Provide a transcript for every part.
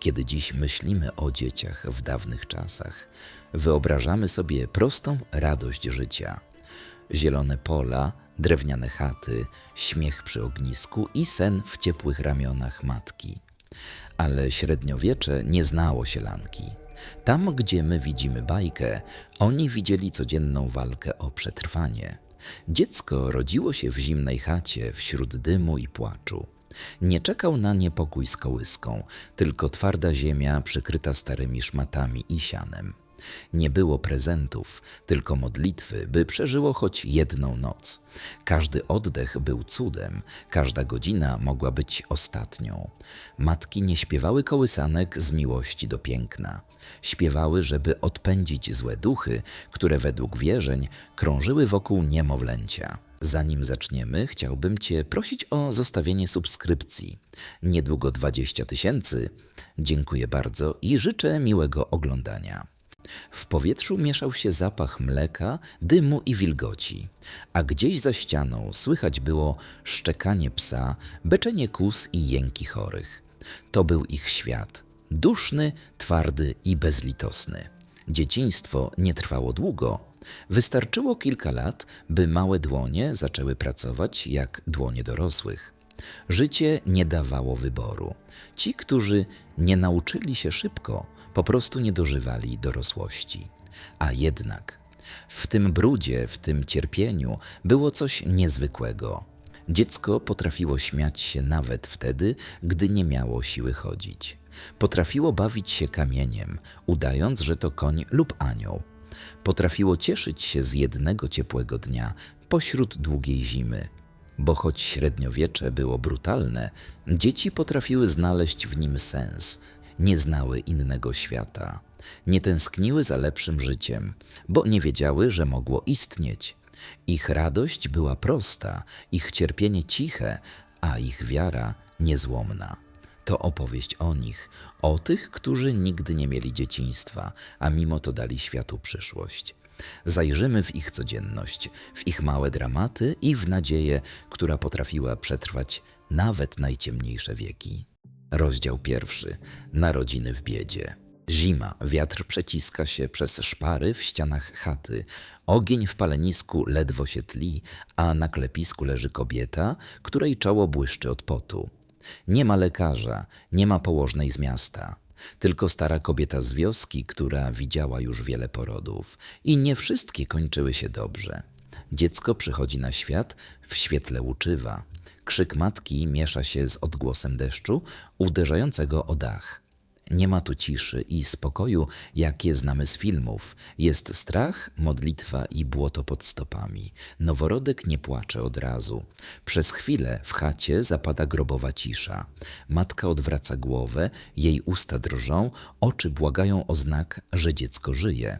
Kiedy dziś myślimy o dzieciach w dawnych czasach, wyobrażamy sobie prostą radość życia. Zielone pola, drewniane chaty, śmiech przy ognisku i sen w ciepłych ramionach matki. Ale średniowiecze nie znało sielanki. Tam, gdzie my widzimy bajkę, oni widzieli codzienną walkę o przetrwanie. Dziecko rodziło się w zimnej chacie wśród dymu i płaczu. Nie czekał na niepokój z kołyską, tylko twarda ziemia przykryta starymi szmatami i sianem. Nie było prezentów, tylko modlitwy, by przeżyło choć jedną noc. Każdy oddech był cudem, każda godzina mogła być ostatnią. Matki nie śpiewały kołysanek z miłości do piękna. Śpiewały, żeby odpędzić złe duchy, które według wierzeń krążyły wokół niemowlęcia. Zanim zaczniemy, chciałbym Cię prosić o zostawienie subskrypcji. Niedługo 20 tysięcy. Dziękuję bardzo i życzę miłego oglądania. W powietrzu mieszał się zapach mleka, dymu i wilgoci, a gdzieś za ścianą słychać było szczekanie psa, beczenie kus i jęki chorych. To był ich świat, duszny, twardy i bezlitosny. Dzieciństwo nie trwało długo. Wystarczyło kilka lat, by małe dłonie zaczęły pracować jak dłonie dorosłych. Życie nie dawało wyboru. Ci, którzy nie nauczyli się szybko, po prostu nie dożywali dorosłości. A jednak w tym brudzie, w tym cierpieniu było coś niezwykłego. Dziecko potrafiło śmiać się nawet wtedy, gdy nie miało siły chodzić. Potrafiło bawić się kamieniem, udając, że to koń lub anioł. Potrafiło cieszyć się z jednego ciepłego dnia pośród długiej zimy, bo choć średniowiecze było brutalne, dzieci potrafiły znaleźć w nim sens, nie znały innego świata. Nie tęskniły za lepszym życiem, bo nie wiedziały, że mogło istnieć. Ich radość była prosta, ich cierpienie ciche, a ich wiara niezłomna. To opowieść o nich, o tych, którzy nigdy nie mieli dzieciństwa, a mimo to dali światu przyszłość. Zajrzymy w ich codzienność, w ich małe dramaty i w nadzieję, która potrafiła przetrwać nawet najciemniejsze wieki. Rozdział pierwszy. Narodziny w biedzie. Zima, wiatr przeciska się przez szpary w ścianach chaty. Ogień w palenisku ledwo się tli, a na klepisku leży kobieta, której czoło błyszczy od potu. Nie ma lekarza, nie ma położnej z miasta. Tylko stara kobieta z wioski, która widziała już wiele porodów. I nie wszystkie kończyły się dobrze. Dziecko przychodzi na świat w świetle łuczywa. Krzyk matki miesza się z odgłosem deszczu uderzającego o dach. Nie ma tu ciszy i spokoju, jakie znamy z filmów. Jest strach, modlitwa i błoto pod stopami. Noworodek nie płacze od razu. Przez chwilę w chacie zapada grobowa cisza. Matka odwraca głowę, jej usta drżą, oczy błagają o znak, że dziecko żyje.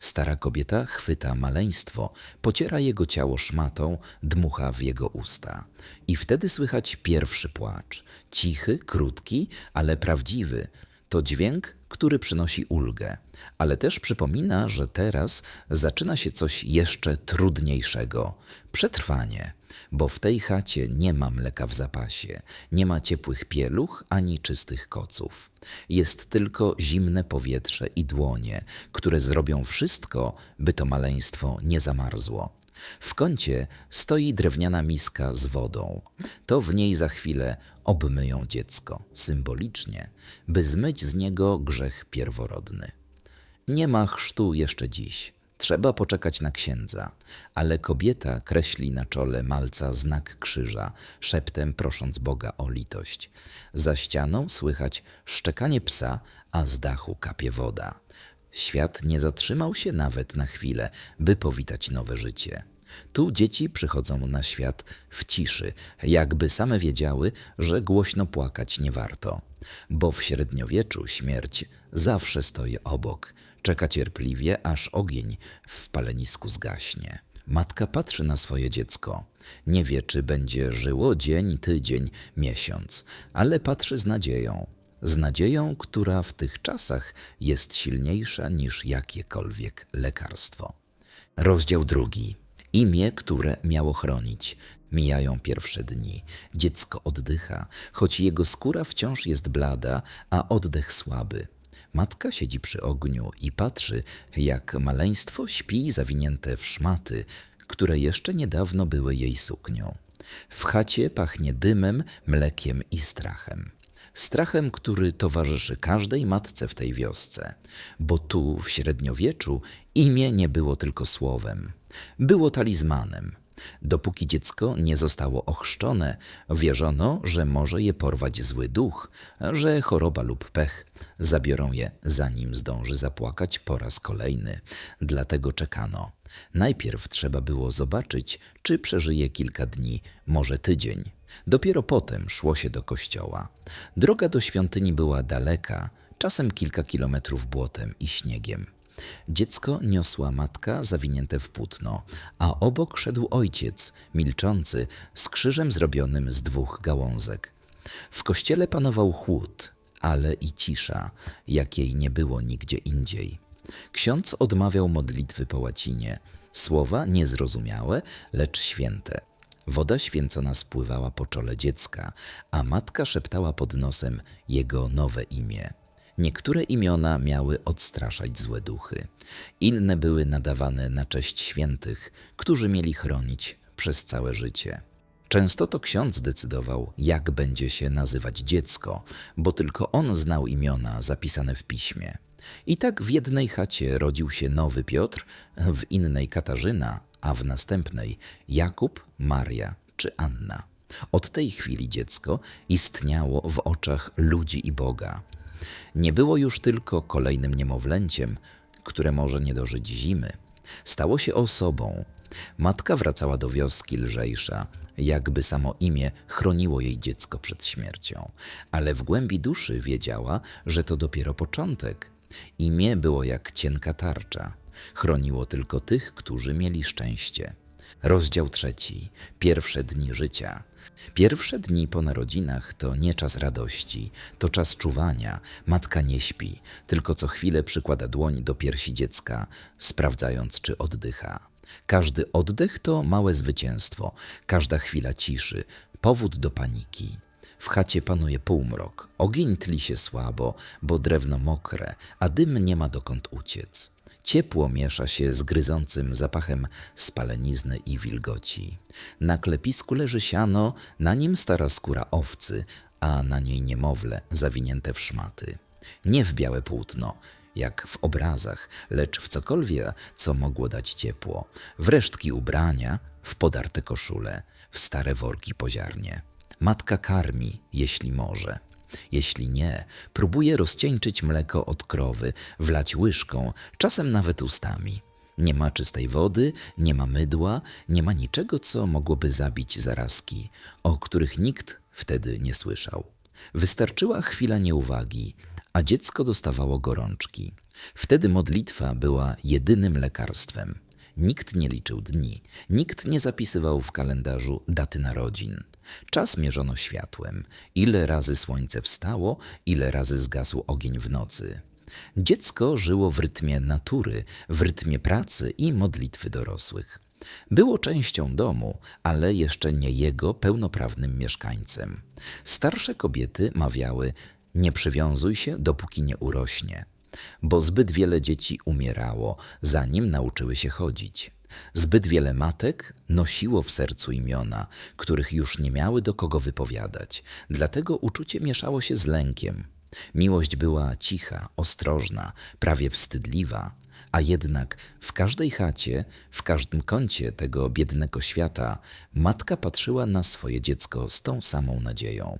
Stara kobieta chwyta maleństwo, pociera jego ciało szmatą, dmucha w jego usta. I wtedy słychać pierwszy płacz. Cichy, krótki, ale prawdziwy. To dźwięk, który przynosi ulgę, ale też przypomina, że teraz zaczyna się coś jeszcze trudniejszego przetrwanie, bo w tej chacie nie ma mleka w zapasie, nie ma ciepłych pieluch ani czystych koców. Jest tylko zimne powietrze i dłonie, które zrobią wszystko, by to maleństwo nie zamarzło. W kącie stoi drewniana miska z wodą. To w niej za chwilę obmyją dziecko, symbolicznie, by zmyć z niego grzech pierworodny. Nie ma chrztu jeszcze dziś. Trzeba poczekać na księdza, ale kobieta kreśli na czole malca znak krzyża, szeptem prosząc Boga o litość. Za ścianą słychać szczekanie psa, a z dachu kapie woda. Świat nie zatrzymał się nawet na chwilę, by powitać nowe życie. Tu dzieci przychodzą na świat w ciszy, jakby same wiedziały, że głośno płakać nie warto. Bo w średniowieczu śmierć zawsze stoi obok, czeka cierpliwie, aż ogień w palenisku zgaśnie. Matka patrzy na swoje dziecko. Nie wie, czy będzie żyło dzień, tydzień, miesiąc, ale patrzy z nadzieją. Z nadzieją, która w tych czasach jest silniejsza niż jakiekolwiek lekarstwo. Rozdział drugi imię, które miało chronić. Mijają pierwsze dni. Dziecko oddycha, choć jego skóra wciąż jest blada, a oddech słaby. Matka siedzi przy ogniu i patrzy, jak maleństwo śpi zawinięte w szmaty, które jeszcze niedawno były jej suknią. W chacie pachnie dymem, mlekiem i strachem. Strachem, który towarzyszy każdej matce w tej wiosce, bo tu, w średniowieczu, imię nie było tylko słowem, było talizmanem. Dopóki dziecko nie zostało ochrzczone, wierzono, że może je porwać zły duch, że choroba lub pech zabiorą je, zanim zdąży zapłakać po raz kolejny. Dlatego czekano. Najpierw trzeba było zobaczyć, czy przeżyje kilka dni, może tydzień. Dopiero potem szło się do kościoła. Droga do świątyni była daleka, czasem kilka kilometrów błotem i śniegiem. Dziecko niosła matka zawinięte w płótno, a obok szedł ojciec, milczący, z krzyżem zrobionym z dwóch gałązek. W kościele panował chłód, ale i cisza, jakiej nie było nigdzie indziej. Ksiądz odmawiał modlitwy po łacinie, słowa niezrozumiałe, lecz święte. Woda święcona spływała po czole dziecka, a matka szeptała pod nosem jego nowe imię. Niektóre imiona miały odstraszać złe duchy, inne były nadawane na cześć świętych, którzy mieli chronić przez całe życie. Często to ksiądz decydował, jak będzie się nazywać dziecko, bo tylko on znał imiona zapisane w piśmie. I tak w jednej chacie rodził się nowy Piotr, w innej Katarzyna, a w następnej Jakub, Maria czy Anna. Od tej chwili dziecko istniało w oczach ludzi i Boga. Nie było już tylko kolejnym niemowlęciem, które może nie dożyć zimy. Stało się osobą. Matka wracała do wioski lżejsza, jakby samo imię chroniło jej dziecko przed śmiercią, ale w głębi duszy wiedziała, że to dopiero początek. Imię było jak cienka tarcza. Chroniło tylko tych, którzy mieli szczęście. Rozdział trzeci. Pierwsze dni życia. Pierwsze dni po narodzinach to nie czas radości, to czas czuwania. Matka nie śpi, tylko co chwilę przykłada dłoń do piersi dziecka, sprawdzając, czy oddycha. Każdy oddech to małe zwycięstwo, każda chwila ciszy, powód do paniki. W chacie panuje półmrok, ogień tli się słabo, bo drewno mokre, a dym nie ma dokąd uciec. Ciepło miesza się z gryzącym zapachem spalenizny i wilgoci. Na klepisku leży siano, na nim stara skóra owcy, a na niej niemowlę zawinięte w szmaty. Nie w białe płótno, jak w obrazach, lecz w cokolwiek, co mogło dać ciepło. W resztki ubrania, w podarte koszule, w stare worki po ziarnie. Matka karmi, jeśli może. Jeśli nie, próbuje rozcieńczyć mleko od krowy, wlać łyżką, czasem nawet ustami. Nie ma czystej wody, nie ma mydła, nie ma niczego, co mogłoby zabić zarazki, o których nikt wtedy nie słyszał. Wystarczyła chwila nieuwagi, a dziecko dostawało gorączki. Wtedy modlitwa była jedynym lekarstwem. Nikt nie liczył dni, nikt nie zapisywał w kalendarzu daty narodzin. Czas mierzono światłem, ile razy słońce wstało, ile razy zgasł ogień w nocy. Dziecko żyło w rytmie natury, w rytmie pracy i modlitwy dorosłych. Było częścią domu, ale jeszcze nie jego pełnoprawnym mieszkańcem. Starsze kobiety mawiały: Nie przywiązuj się, dopóki nie urośnie, bo zbyt wiele dzieci umierało, zanim nauczyły się chodzić. Zbyt wiele matek nosiło w sercu imiona, których już nie miały do kogo wypowiadać, dlatego uczucie mieszało się z lękiem. Miłość była cicha, ostrożna, prawie wstydliwa, a jednak w każdej chacie, w każdym kącie tego biednego świata, matka patrzyła na swoje dziecko z tą samą nadzieją,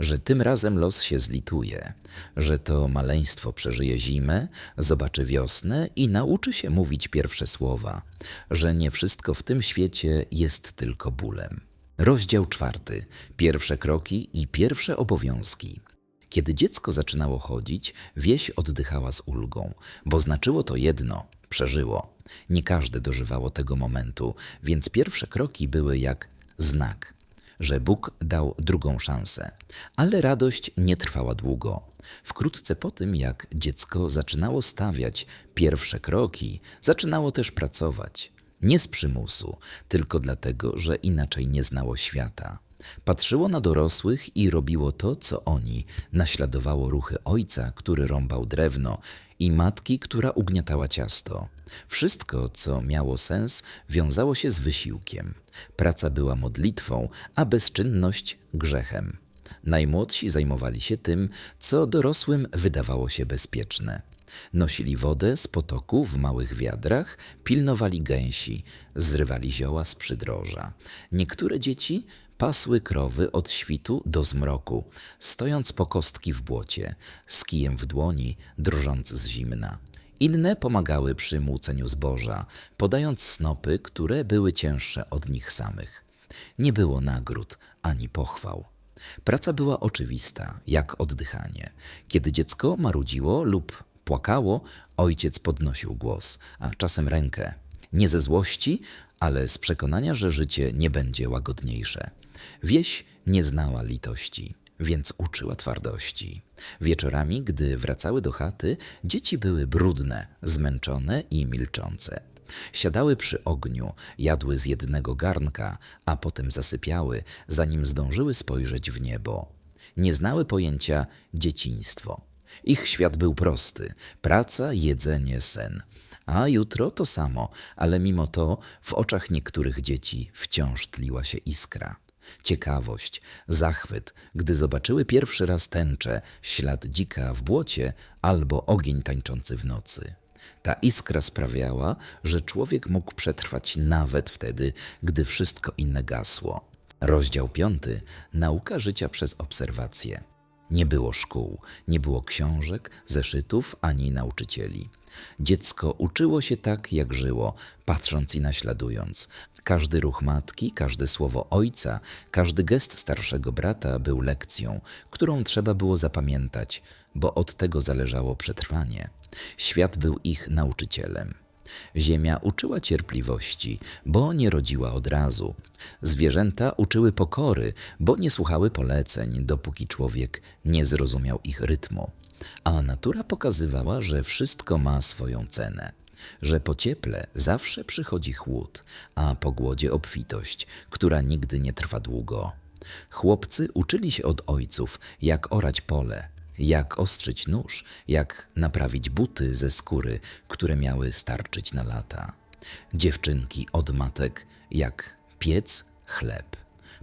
że tym razem los się zlituje, że to maleństwo przeżyje zimę, zobaczy wiosnę i nauczy się mówić pierwsze słowa, że nie wszystko w tym świecie jest tylko bólem. Rozdział czwarty. Pierwsze kroki i pierwsze obowiązki. Kiedy dziecko zaczynało chodzić, wieś oddychała z ulgą, bo znaczyło to jedno przeżyło. Nie każde dożywało tego momentu, więc pierwsze kroki były jak znak, że Bóg dał drugą szansę. Ale radość nie trwała długo. Wkrótce po tym, jak dziecko zaczynało stawiać pierwsze kroki, zaczynało też pracować. Nie z przymusu, tylko dlatego, że inaczej nie znało świata. Patrzyło na dorosłych i robiło to, co oni. Naśladowało ruchy ojca, który rąbał drewno, i matki, która ugniatała ciasto. Wszystko, co miało sens, wiązało się z wysiłkiem. Praca była modlitwą, a bezczynność grzechem. Najmłodsi zajmowali się tym, co dorosłym wydawało się bezpieczne. Nosili wodę z potoku w małych wiadrach, pilnowali gęsi, zrywali zioła z przydroża. Niektóre dzieci pasły krowy od świtu do zmroku, stojąc po kostki w błocie, z kijem w dłoni, drżąc z zimna. Inne pomagały przy młóceniu zboża, podając snopy, które były cięższe od nich samych. Nie było nagród ani pochwał. Praca była oczywista, jak oddychanie. Kiedy dziecko marudziło lub płakało, ojciec podnosił głos, a czasem rękę. Nie ze złości, ale z przekonania, że życie nie będzie łagodniejsze. Wieś nie znała litości, więc uczyła twardości. Wieczorami, gdy wracały do chaty, dzieci były brudne, zmęczone i milczące. Siadały przy ogniu, jadły z jednego garnka, a potem zasypiały, zanim zdążyły spojrzeć w niebo. Nie znały pojęcia dzieciństwo. Ich świat był prosty: praca, jedzenie, sen. A jutro to samo, ale mimo to w oczach niektórych dzieci wciąż tliła się iskra. Ciekawość, zachwyt, gdy zobaczyły pierwszy raz tęczę, ślad dzika w błocie albo ogień tańczący w nocy. Ta iskra sprawiała, że człowiek mógł przetrwać nawet wtedy, gdy wszystko inne gasło. Rozdział piąty. Nauka życia przez obserwację. Nie było szkół, nie było książek, zeszytów ani nauczycieli. Dziecko uczyło się tak, jak żyło, patrząc i naśladując. Każdy ruch matki, każde słowo ojca, każdy gest starszego brata był lekcją, którą trzeba było zapamiętać, bo od tego zależało przetrwanie. Świat był ich nauczycielem. Ziemia uczyła cierpliwości, bo nie rodziła od razu. Zwierzęta uczyły pokory, bo nie słuchały poleceń, dopóki człowiek nie zrozumiał ich rytmu. A natura pokazywała, że wszystko ma swoją cenę. Że po cieple zawsze przychodzi chłód, a po głodzie obfitość, która nigdy nie trwa długo. Chłopcy uczyli się od ojców, jak orać pole, jak ostrzyć nóż, jak naprawić buty ze skóry, które miały starczyć na lata. Dziewczynki od matek, jak piec chleb,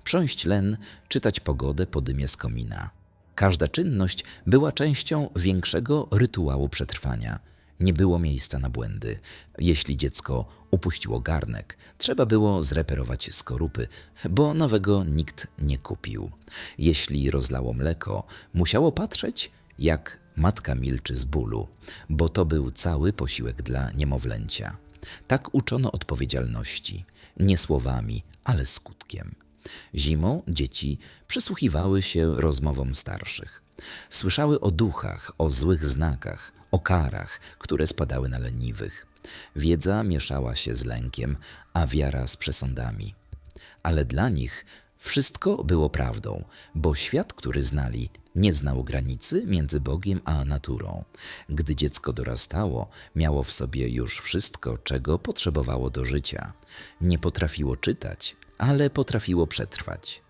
prząść len, czytać pogodę po dymie z komina. Każda czynność była częścią większego rytuału przetrwania. Nie było miejsca na błędy. Jeśli dziecko upuściło garnek, trzeba było zreperować skorupy, bo nowego nikt nie kupił. Jeśli rozlało mleko, musiało patrzeć, jak matka milczy z bólu, bo to był cały posiłek dla niemowlęcia. Tak uczono odpowiedzialności, nie słowami, ale skutkiem. Zimą dzieci przysłuchiwały się rozmowom starszych. Słyszały o duchach, o złych znakach, o karach, które spadały na leniwych. Wiedza mieszała się z lękiem, a wiara z przesądami. Ale dla nich wszystko było prawdą, bo świat, który znali, nie znał granicy między Bogiem a naturą. Gdy dziecko dorastało, miało w sobie już wszystko, czego potrzebowało do życia. Nie potrafiło czytać, ale potrafiło przetrwać.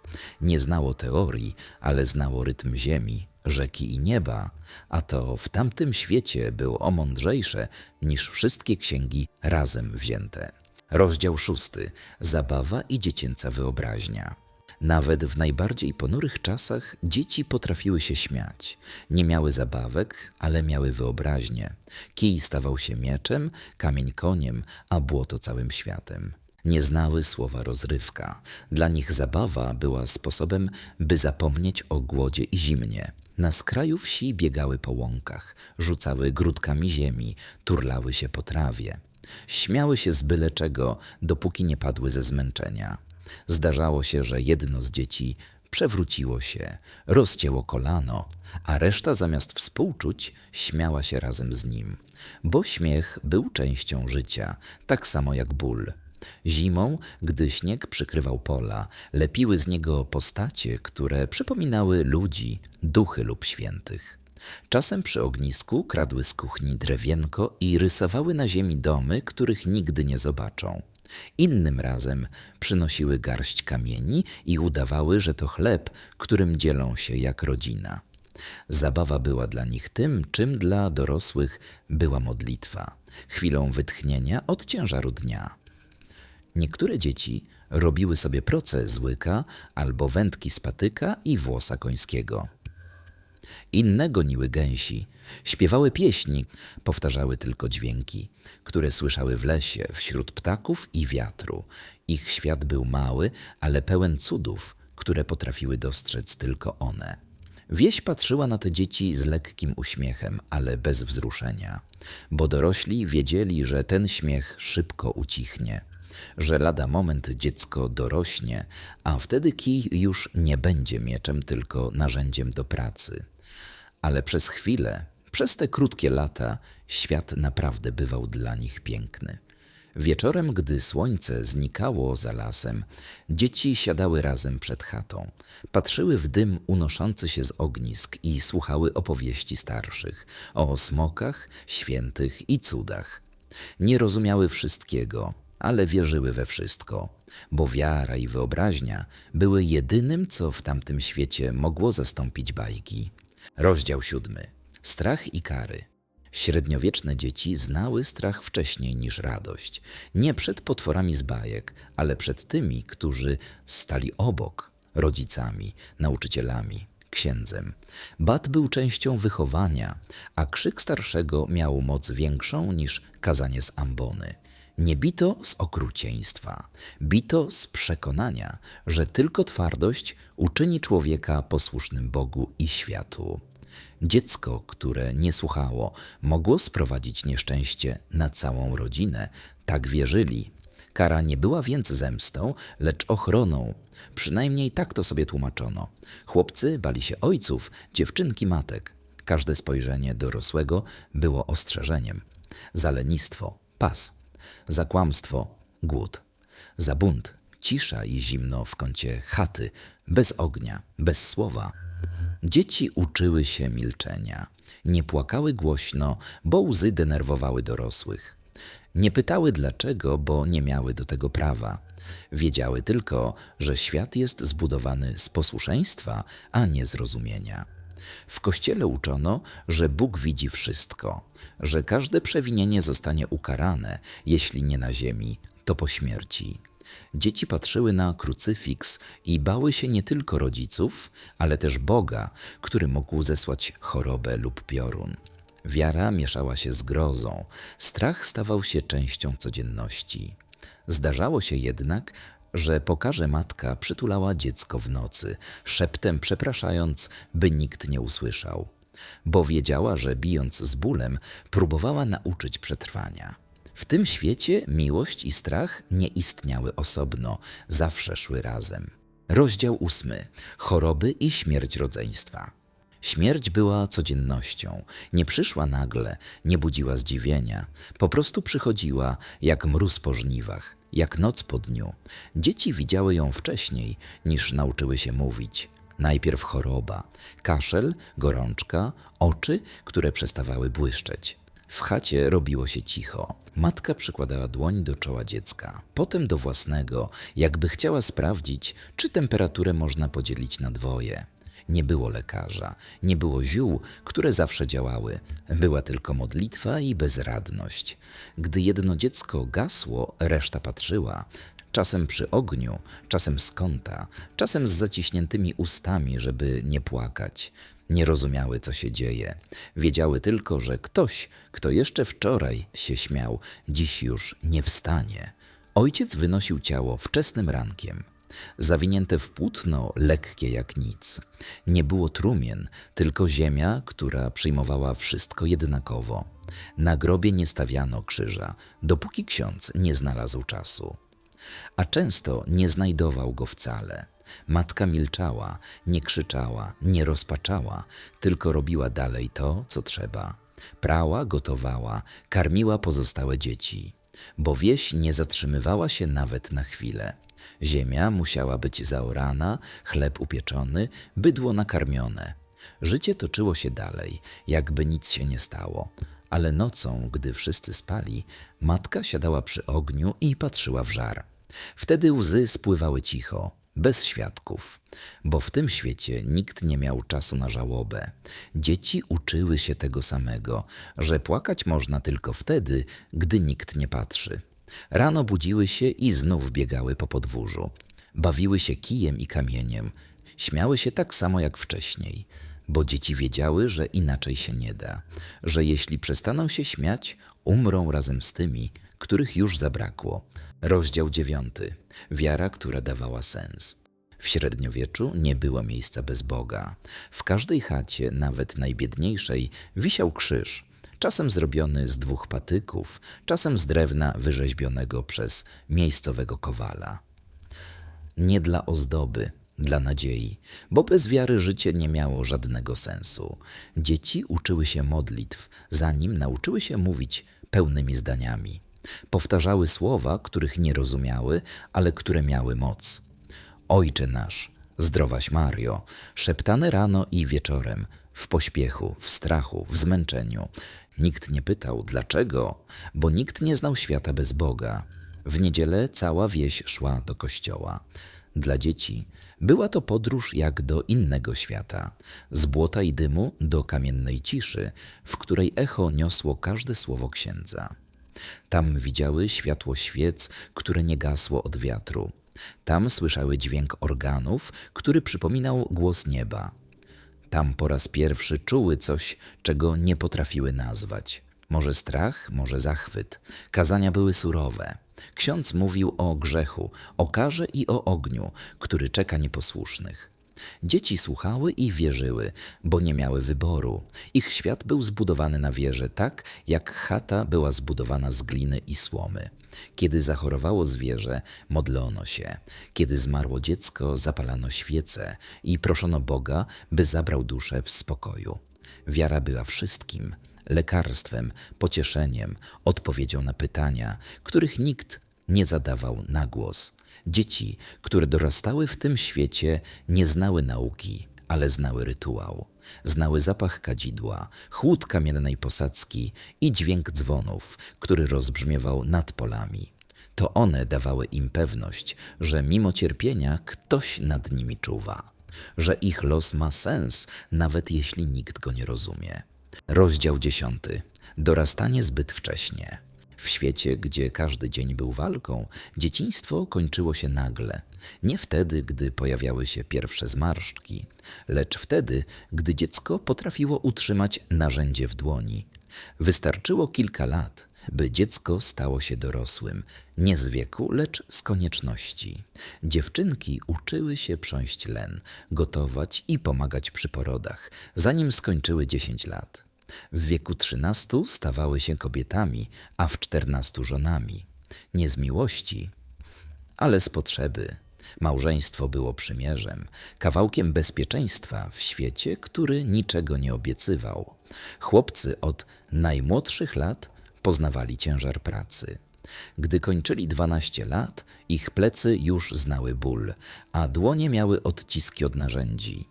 Nie znało teorii, ale znało rytm ziemi, rzeki i nieba, a to w tamtym świecie było mądrzejsze niż wszystkie księgi razem wzięte. Rozdział szósty. Zabawa i dziecięca wyobraźnia. Nawet w najbardziej ponurych czasach dzieci potrafiły się śmiać. Nie miały zabawek, ale miały wyobraźnię. Kij stawał się mieczem, kamień koniem, a błoto całym światem. Nie znały słowa rozrywka. Dla nich zabawa była sposobem, by zapomnieć o głodzie i zimnie. Na skraju wsi biegały po łąkach, rzucały grudkami ziemi, turlały się po trawie. Śmiały się z byle czego, dopóki nie padły ze zmęczenia. Zdarzało się, że jedno z dzieci przewróciło się, rozcięło kolano, a reszta zamiast współczuć, śmiała się razem z nim, bo śmiech był częścią życia, tak samo jak ból. Zimą, gdy śnieg przykrywał pola, lepiły z niego postacie, które przypominały ludzi, duchy lub świętych. Czasem przy ognisku kradły z kuchni drewienko i rysowały na ziemi domy, których nigdy nie zobaczą. Innym razem przynosiły garść kamieni i udawały, że to chleb, którym dzielą się jak rodzina. Zabawa była dla nich tym, czym dla dorosłych była modlitwa, chwilą wytchnienia od ciężaru dnia. Niektóre dzieci robiły sobie proce z łyka albo wędki z patyka i włosa końskiego. Inne goniły gęsi, śpiewały pieśni, powtarzały tylko dźwięki, które słyszały w lesie, wśród ptaków i wiatru. Ich świat był mały, ale pełen cudów, które potrafiły dostrzec tylko one. Wieś patrzyła na te dzieci z lekkim uśmiechem, ale bez wzruszenia, bo dorośli wiedzieli, że ten śmiech szybko ucichnie, że lada moment dziecko dorośnie, a wtedy kij już nie będzie mieczem, tylko narzędziem do pracy. Ale przez chwilę, przez te krótkie lata, świat naprawdę bywał dla nich piękny. Wieczorem, gdy słońce znikało za lasem, dzieci siadały razem przed chatą, patrzyły w dym unoszący się z ognisk i słuchały opowieści starszych o smokach, świętych i cudach. Nie rozumiały wszystkiego, ale wierzyły we wszystko, bo wiara i wyobraźnia były jedynym, co w tamtym świecie mogło zastąpić bajki. Rozdział siódmy. Strach i kary. Średniowieczne dzieci znały strach wcześniej niż radość. Nie przed potworami z bajek, ale przed tymi, którzy stali obok rodzicami, nauczycielami, księdzem. Bat był częścią wychowania, a krzyk starszego miał moc większą niż kazanie z ambony. Nie bito z okrucieństwa, bito z przekonania, że tylko twardość uczyni człowieka posłusznym Bogu i światu. Dziecko, które nie słuchało, mogło sprowadzić nieszczęście na całą rodzinę, tak wierzyli. Kara nie była więc zemstą, lecz ochroną. Przynajmniej tak to sobie tłumaczono. Chłopcy bali się ojców, dziewczynki matek. Każde spojrzenie dorosłego było ostrzeżeniem. Za lenistwo pas, za kłamstwo głód, za bunt cisza i zimno w kącie chaty, bez ognia, bez słowa. Dzieci uczyły się milczenia. Nie płakały głośno, bo łzy denerwowały dorosłych. Nie pytały dlaczego, bo nie miały do tego prawa. Wiedziały tylko, że świat jest zbudowany z posłuszeństwa, a nie zrozumienia. W kościele uczono, że Bóg widzi wszystko, że każde przewinienie zostanie ukarane, jeśli nie na ziemi, to po śmierci. Dzieci patrzyły na krucyfiks i bały się nie tylko rodziców, ale też Boga, który mógł zesłać chorobę lub piorun. Wiara mieszała się z grozą, strach stawał się częścią codzienności. Zdarzało się jednak, że pokaże matka przytulała dziecko w nocy, szeptem przepraszając, by nikt nie usłyszał, bo wiedziała, że bijąc z bólem, próbowała nauczyć przetrwania. W tym świecie miłość i strach nie istniały osobno, zawsze szły razem. Rozdział ósmy. Choroby i śmierć rodzeństwa. Śmierć była codziennością, nie przyszła nagle, nie budziła zdziwienia, po prostu przychodziła jak mróz po żniwach, jak noc po dniu. Dzieci widziały ją wcześniej, niż nauczyły się mówić. Najpierw choroba, kaszel, gorączka, oczy, które przestawały błyszczeć. W chacie robiło się cicho. Matka przykładała dłoń do czoła dziecka, potem do własnego, jakby chciała sprawdzić, czy temperaturę można podzielić na dwoje. Nie było lekarza, nie było ziół, które zawsze działały. Była tylko modlitwa i bezradność. Gdy jedno dziecko gasło, reszta patrzyła. Czasem przy ogniu, czasem z kąta, czasem z zaciśniętymi ustami, żeby nie płakać. Nie rozumiały, co się dzieje. Wiedziały tylko, że ktoś, kto jeszcze wczoraj się śmiał, dziś już nie wstanie. Ojciec wynosił ciało wczesnym rankiem zawinięte w płótno, lekkie jak nic. Nie było trumien, tylko ziemia, która przyjmowała wszystko jednakowo. Na grobie nie stawiano krzyża, dopóki ksiądz nie znalazł czasu. A często nie znajdował go wcale. Matka milczała, nie krzyczała, nie rozpaczała, tylko robiła dalej to, co trzeba. Prała, gotowała, karmiła pozostałe dzieci, bo wieś nie zatrzymywała się nawet na chwilę. Ziemia musiała być zaorana, chleb upieczony, bydło nakarmione. Życie toczyło się dalej, jakby nic się nie stało. Ale nocą, gdy wszyscy spali, matka siadała przy ogniu i patrzyła w żar. Wtedy łzy spływały cicho, bez świadków, bo w tym świecie nikt nie miał czasu na żałobę. Dzieci uczyły się tego samego, że płakać można tylko wtedy, gdy nikt nie patrzy. Rano budziły się i znów biegały po podwórzu. Bawiły się kijem i kamieniem, śmiały się tak samo jak wcześniej, bo dzieci wiedziały, że inaczej się nie da, że jeśli przestaną się śmiać, umrą razem z tymi, których już zabrakło. Rozdział dziewiąty. Wiara, która dawała sens. W średniowieczu nie było miejsca bez Boga. W każdej chacie, nawet najbiedniejszej, wisiał krzyż, czasem zrobiony z dwóch patyków, czasem z drewna wyrzeźbionego przez miejscowego kowala. Nie dla ozdoby, dla nadziei, bo bez wiary życie nie miało żadnego sensu. Dzieci uczyły się modlitw, zanim nauczyły się mówić pełnymi zdaniami. Powtarzały słowa, których nie rozumiały, ale które miały moc. Ojcze nasz, zdrowaś Mario, szeptane rano i wieczorem, w pośpiechu, w strachu, w zmęczeniu. Nikt nie pytał dlaczego, bo nikt nie znał świata bez Boga. W niedzielę cała wieś szła do kościoła. Dla dzieci była to podróż jak do innego świata, z błota i dymu do kamiennej ciszy, w której echo niosło każde słowo księdza. Tam widziały światło świec, które nie gasło od wiatru. Tam słyszały dźwięk organów, który przypominał głos nieba. Tam po raz pierwszy czuły coś, czego nie potrafiły nazwać. Może strach, może zachwyt. Kazania były surowe. Ksiądz mówił o grzechu, o karze i o ogniu, który czeka nieposłusznych. Dzieci słuchały i wierzyły, bo nie miały wyboru. Ich świat był zbudowany na wierze, tak jak chata była zbudowana z gliny i słomy. Kiedy zachorowało zwierzę, modlono się. Kiedy zmarło dziecko, zapalano świece i proszono Boga, by zabrał duszę w spokoju. Wiara była wszystkim lekarstwem, pocieszeniem, odpowiedzią na pytania, których nikt nie zadawał na głos. Dzieci, które dorastały w tym świecie, nie znały nauki, ale znały rytuał. Znały zapach kadzidła, chłód kamiennej posadzki i dźwięk dzwonów, który rozbrzmiewał nad polami. To one dawały im pewność, że mimo cierpienia ktoś nad nimi czuwa, że ich los ma sens, nawet jeśli nikt go nie rozumie. Rozdział dziesiąty. Dorastanie zbyt wcześnie. W świecie, gdzie każdy dzień był walką, dzieciństwo kończyło się nagle. Nie wtedy, gdy pojawiały się pierwsze zmarszczki, lecz wtedy, gdy dziecko potrafiło utrzymać narzędzie w dłoni. Wystarczyło kilka lat, by dziecko stało się dorosłym, nie z wieku, lecz z konieczności. Dziewczynki uczyły się prząść len, gotować i pomagać przy porodach, zanim skończyły 10 lat. W wieku 13 stawały się kobietami, a w 14 żonami. Nie z miłości, ale z potrzeby. Małżeństwo było przymierzem, kawałkiem bezpieczeństwa w świecie, który niczego nie obiecywał. Chłopcy od najmłodszych lat poznawali ciężar pracy. Gdy kończyli 12 lat, ich plecy już znały ból, a dłonie miały odciski od narzędzi.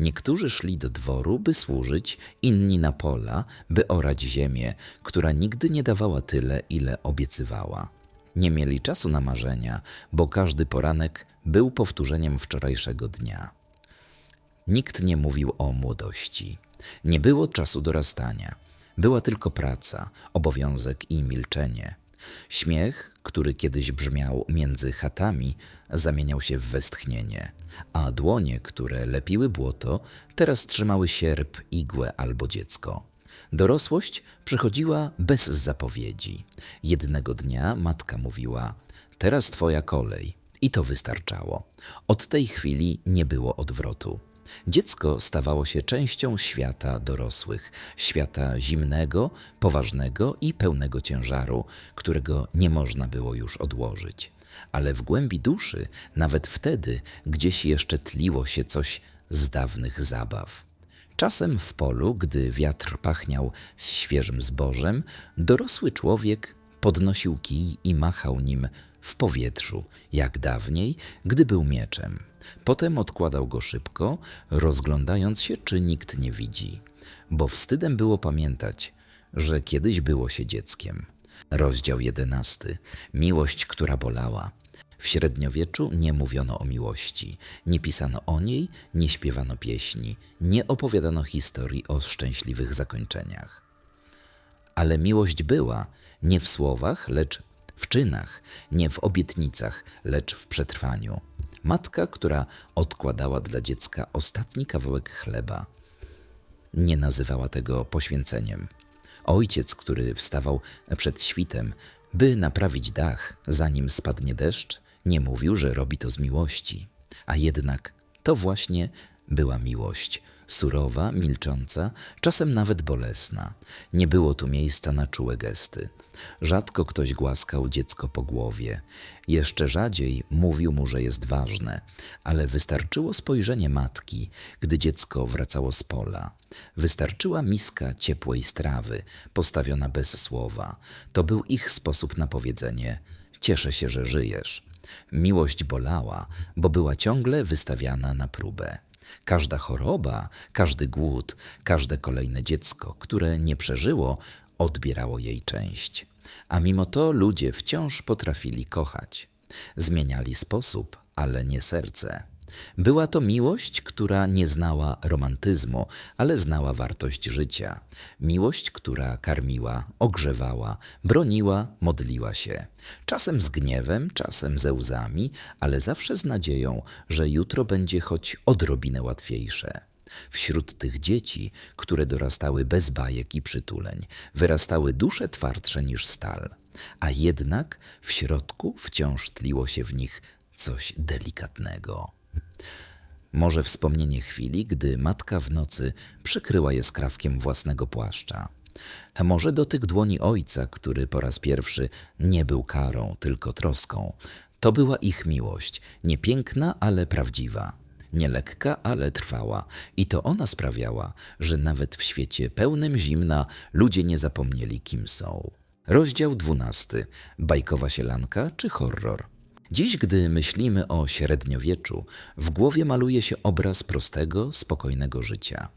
Niektórzy szli do dworu, by służyć, inni na pola, by orać ziemię, która nigdy nie dawała tyle, ile obiecywała. Nie mieli czasu na marzenia, bo każdy poranek był powtórzeniem wczorajszego dnia. Nikt nie mówił o młodości. Nie było czasu dorastania. Była tylko praca, obowiązek i milczenie. Śmiech, który kiedyś brzmiał między chatami, zamieniał się w westchnienie, a dłonie, które lepiły błoto, teraz trzymały sierp, igłę albo dziecko. Dorosłość przychodziła bez zapowiedzi. Jednego dnia matka mówiła: Teraz twoja kolej. I to wystarczało. Od tej chwili nie było odwrotu. Dziecko stawało się częścią świata dorosłych, świata zimnego, poważnego i pełnego ciężaru, którego nie można było już odłożyć. Ale w głębi duszy, nawet wtedy, gdzieś jeszcze tliło się coś z dawnych zabaw. Czasem w polu, gdy wiatr pachniał z świeżym zbożem, dorosły człowiek podnosił kij i machał nim w powietrzu, jak dawniej, gdy był mieczem. Potem odkładał go szybko, rozglądając się, czy nikt nie widzi, bo wstydem było pamiętać, że kiedyś było się dzieckiem. Rozdział jedenasty. Miłość, która bolała. W średniowieczu nie mówiono o miłości, nie pisano o niej, nie śpiewano pieśni, nie opowiadano historii o szczęśliwych zakończeniach. Ale miłość była nie w słowach, lecz w czynach, nie w obietnicach, lecz w przetrwaniu. Matka, która odkładała dla dziecka ostatni kawałek chleba, nie nazywała tego poświęceniem. Ojciec, który wstawał przed świtem, by naprawić dach, zanim spadnie deszcz, nie mówił, że robi to z miłości. A jednak to właśnie była miłość, surowa, milcząca, czasem nawet bolesna. Nie było tu miejsca na czułe gesty. Rzadko ktoś głaskał dziecko po głowie. Jeszcze rzadziej mówił mu, że jest ważne, ale wystarczyło spojrzenie matki, gdy dziecko wracało z pola. Wystarczyła miska ciepłej strawy, postawiona bez słowa. To był ich sposób na powiedzenie: Cieszę się, że żyjesz. Miłość bolała, bo była ciągle wystawiana na próbę. Każda choroba, każdy głód, każde kolejne dziecko, które nie przeżyło, odbierało jej część. A mimo to ludzie wciąż potrafili kochać. Zmieniali sposób, ale nie serce. Była to miłość, która nie znała romantyzmu, ale znała wartość życia. Miłość, która karmiła, ogrzewała, broniła, modliła się. Czasem z gniewem, czasem ze łzami, ale zawsze z nadzieją, że jutro będzie choć odrobinę łatwiejsze. Wśród tych dzieci, które dorastały bez bajek i przytuleń, wyrastały dusze twardsze niż stal, a jednak w środku wciąż tliło się w nich coś delikatnego. Może wspomnienie chwili, gdy matka w nocy przykryła je skrawkiem własnego płaszcza. Może dotyk dłoni ojca, który po raz pierwszy nie był karą, tylko troską. To była ich miłość, nie piękna, ale prawdziwa. Nie lekka, ale trwała. I to ona sprawiała, że nawet w świecie pełnym zimna ludzie nie zapomnieli, kim są. Rozdział dwunasty. Bajkowa sielanka czy horror? Dziś, gdy myślimy o średniowieczu, w głowie maluje się obraz prostego, spokojnego życia.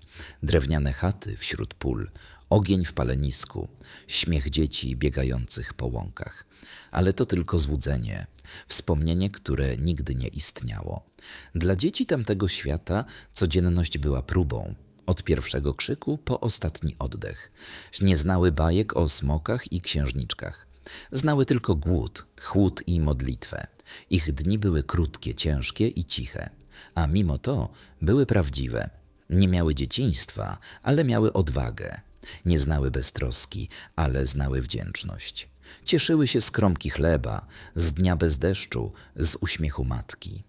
Drewniane chaty wśród pól, ogień w palenisku, śmiech dzieci biegających po łąkach. Ale to tylko złudzenie, wspomnienie, które nigdy nie istniało. Dla dzieci tamtego świata codzienność była próbą, od pierwszego krzyku po ostatni oddech. Nie znały bajek o smokach i księżniczkach. Znały tylko głód, chłód i modlitwę. Ich dni były krótkie, ciężkie i ciche, a mimo to były prawdziwe. Nie miały dzieciństwa, ale miały odwagę. Nie znały beztroski, ale znały wdzięczność. Cieszyły się z kromki chleba, z dnia bez deszczu, z uśmiechu matki,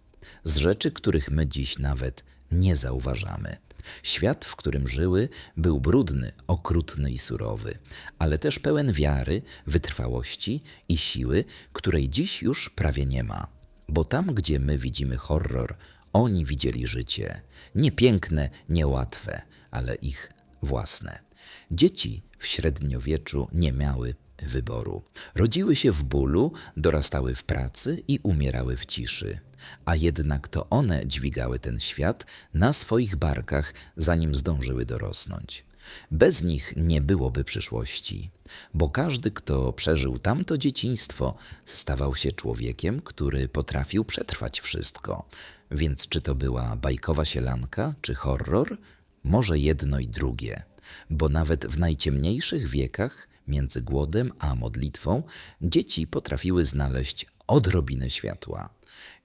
z rzeczy, których my dziś nawet nie zauważamy. Świat, w którym żyły, był brudny, okrutny i surowy, ale też pełen wiary, wytrwałości i siły, której dziś już prawie nie ma. Bo tam, gdzie my widzimy horror, oni widzieli życie. Nie piękne, niełatwe, ale ich własne. Dzieci w średniowieczu nie miały wyboru. Rodziły się w bólu, dorastały w pracy i umierały w ciszy. A jednak to one dźwigały ten świat na swoich barkach, zanim zdążyły dorosnąć. Bez nich nie byłoby przyszłości, bo każdy, kto przeżył tamto dzieciństwo, stawał się człowiekiem, który potrafił przetrwać wszystko. Więc czy to była bajkowa sielanka, czy horror? Może jedno i drugie, bo nawet w najciemniejszych wiekach między głodem a modlitwą dzieci potrafiły znaleźć odrobinę światła.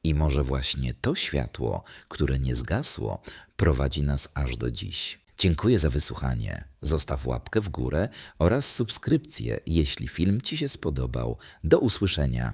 I może właśnie to światło, które nie zgasło, prowadzi nas aż do dziś. Dziękuję za wysłuchanie. Zostaw łapkę w górę oraz subskrypcję, jeśli film Ci się spodobał. Do usłyszenia.